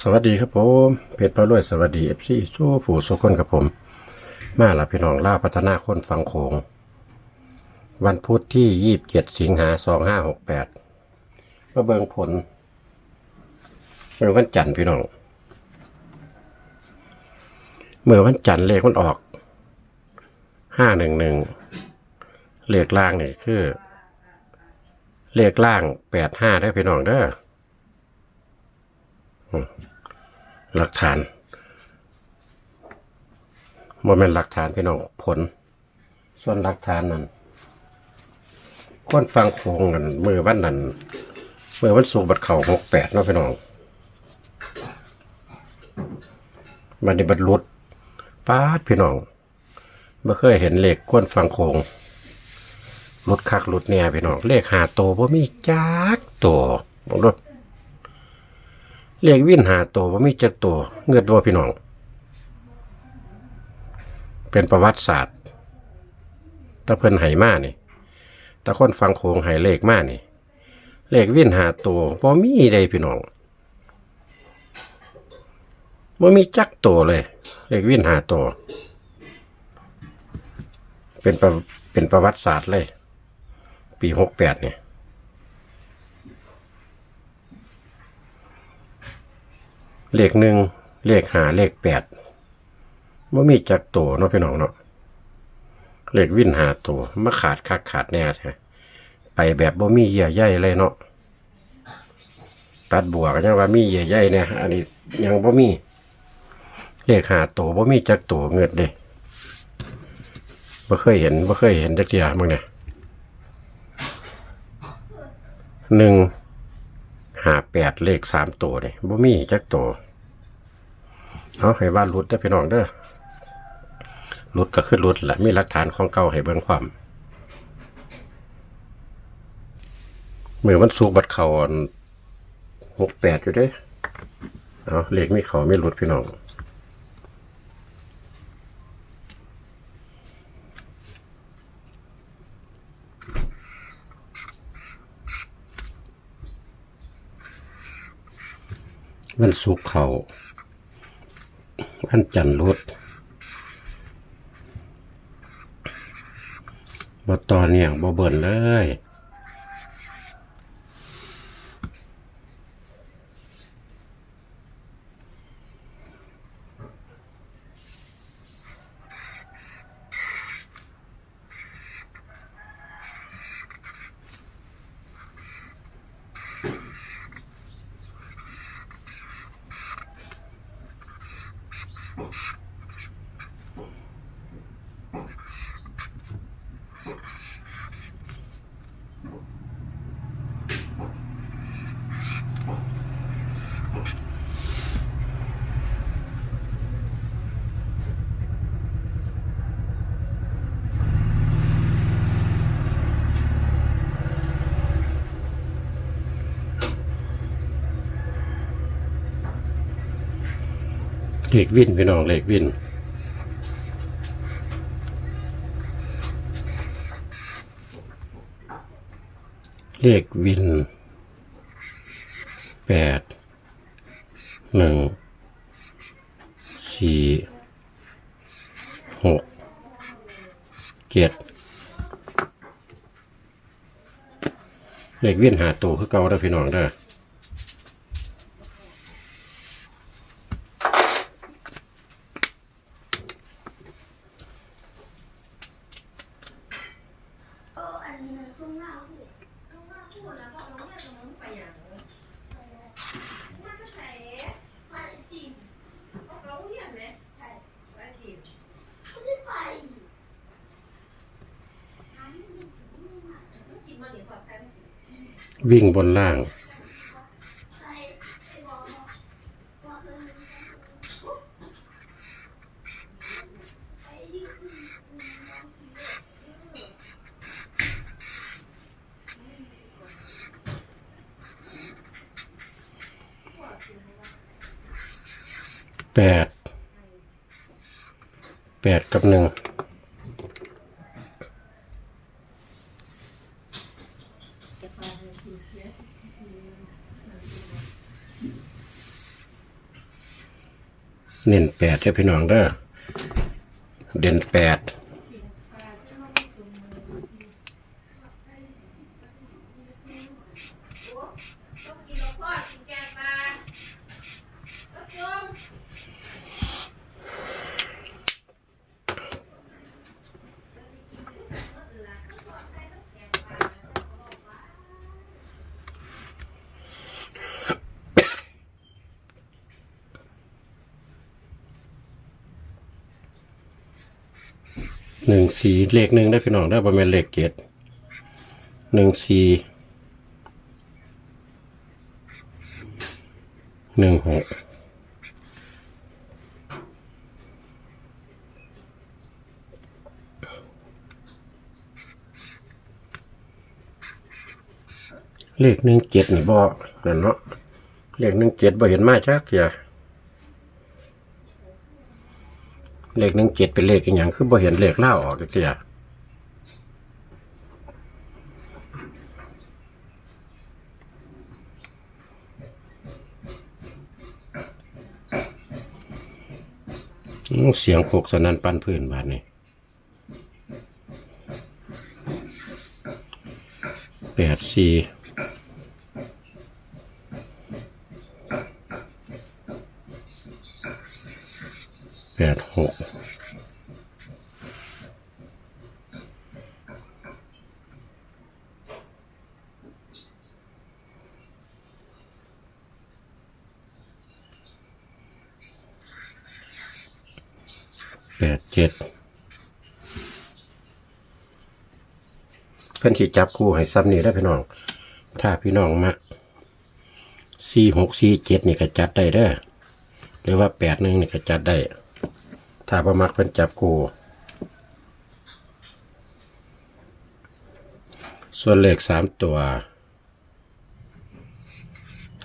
สวัสดีครับผมเพชรพระรวยสวัสดีเอฟซีโซ่ผู้สุคนกับผม มาละพี่น้องล่าพัฒนาคนฟังโขงวันพุธที่ยี่บเจ็ดสิงหาสองห้าหกแปดมาเบิงผลเมื่อวันจันทร์พี่น้องเมื่อวันจันทร์เลขมันออกห้าหนึ่งหนึ่งเลขล่างนี่คือ เลขล่างแปดห้าได้พี่น้องเด้อ หลักฐานโมเมนหลักฐานพี่น้องผล ส่วนหลักฐานนั้นคนฟังโคงกันมือวันนั้นมือวันสูบัดเข่าหกแปดเนาะพี่น้องมาในบัดรุดป้าดพี่น้องไม่เคยเห็นเลขก้นฟังโคงรุดคักรุดเนี่ยพี่น้องเลขหาโตวบ่มีจักตัวบอกด้วย เรียกวินหาตัวว่ามีจักตัวเงือดว่าพี่น้อง เป็นประวัติศาสตร์ตะเพิ่นไหมานี่ตะคนฟังโคงไหเลขมานี่ เลขวินหาตัวบ่มีใดพี่น้องบ่มีจักตัวเลย เลขวินหาตัวเป็นประเป็นประวัติศาสตร์เลย ปีหกแปดเนี่ย เลขหนึ่งเลขหาเลขแปดว่ามีจักตัวเนาะพี่น้องเนาะเลขวินหาตัวมาขาดคักขาดแน่แท้ไปแบบบ่มีเยื่อใยเลยเนาะตัดบัวก็ยังว่ามีเยื่อใยเนี่ยอันนี้ยังบ่มีเลขหาตัวบ่มีจักตัวเงิดเด้บ่เคยเห็นบ่เคยเห็นจักเทียมึงเนี่ยหนึ่ง หาแปดเลขสามตัวเนี่ยบ่มีจักตัวเอาให้ว่ารุดได้อพี่น้องเด้อรุดก็คือรุดแหละมีหลักฐานของเก่าให้เบิ่งความมือมันสูกบัดเขาหกแปดอยู่เด้เอาเลขมีเขาไม่รุดพี่น้อง วันสุกเขาวันจันทร์รถบ่ตอนเนี่ยบ่เบิ่นเลย เลขวินพี่น้องเลขวินเลขวินแปดหนึ่งสี่หกเจ็ดเลขวินหาตัวคือเก่าได้พี่น้องเด้อ เอออันนี้มันข้างหน้าสิข้างหน้าพูดแล้วก็เอาเนี่ยตรงนั้นไปอย่างนั้นมันก็ใส่ไปจีบเอาเขาเรียนไหมใช่ไปจีบไม่ได้ไปกินมาเดี๋ยวก่อนกัน วิ่งบนล่าง แปด แปดกับหนึ่ง เเน้นแปดเด้อพี่น้องเด้อเด่นแปด ต้องกินแล้วพ่อกินแกงปลาแล้วจุ่ม หนึ่งสี่เลขหนึ่งได้อพี่น้องได้ประมาณเลขเจ็ดหนึ่งสี่หนึ่งหกเลขหนึ่งเจ็ดนี่บ่นั่นเนาะเลขหนึ่งเจ็ดบ่เห็นมาจักเทีย เลขหนึ่งเจ็ดเป็นเลขอีหยังคือบ่เห็นเลขเล่าออกจักเทียเสียงโขกสนั่นปันพื้นบาดนี้แปดสี่แปดหก แปดเจ็ดเพื่อนที่จับคู่ให้ซ้ำนี่ได้พี่น้อง ถ้าพี่น้องมักสี่หกสี่เจ็ดนี่ก็จัดได้เด้อหรือว่าแปดหนึ่งนี่ก็จัดได้ ถ้าประมักเป็นจับกูส่วนเลขสามตัว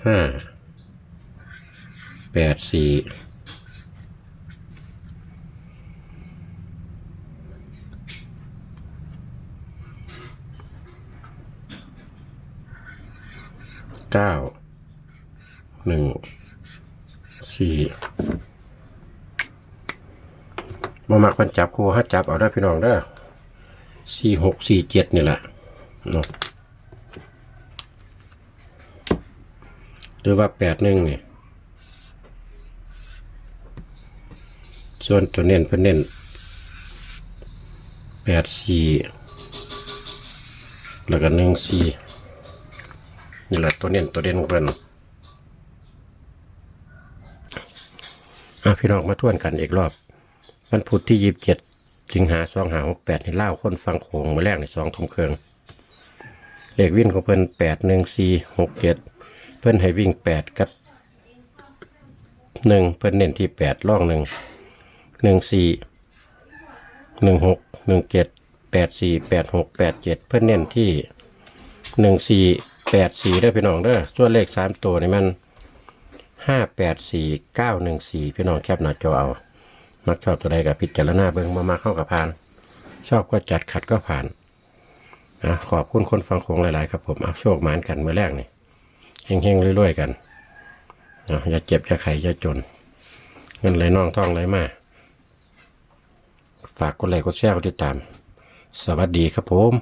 ห้าแปดสี่ เก้าหนึ่งสี่มามักมันจับครูฮัดจับเอาได้พี่น้องเด้อสี่หกสี่เจ็ดนี่แหละเนาะหรือว่าแปดหนึ่งนี่ส่วนตัวเน้นเพิ่นเน้นแปดสี่แล้วก็หนึ่งสี่ นี่แหละตัวเน้นตัวเด่นของเพิ่นอะพี่น้องมาทวนกันอีกรอบวันพุธที่ยีิบเจ็ดสิงหาสองหาหกแปดให้เล่าคนฟังโขงมาแรกในสองทุ่มเครื่องเลขวิ่งของเพิ่นแปดหนึ่งสี่หกเจ็ดเพิ่นให้วิ่งแปดกับหนึ่งเพิ่นเน้นที่แปดล่องหนึ่งหนึ่งสี่หนึ่งหกหนึ่งเจ็ดแปดสี่แปดหกแปดเจ็ดเพิ่นเน้นที่หนึ่งสี่ แปดสี่เด้อพี่น้องเด้อส่วนเลขสามตัวนี่มันห้าแปดสี่เก้าหนึ่งสี่พี่น้องแคปหน้าจอเอา มักชอบตัวใดกับพิจารณาเบิงมามาเข้ากับผ่าน ชอบก็จัดขัดก็ผ่านนะขอบคุณคนฟังโขงหลาย ๆ ครับผมเอาโชคหมานกันเมื่อแรกนี่เฮงๆรวยๆกันนะอย่าเจ็บอย่าไข้อย่าจน เงินไหลน่องท่องไหลมา ฝากกดไลค์กดแชร์กดติดตาม สวัสดีครับผม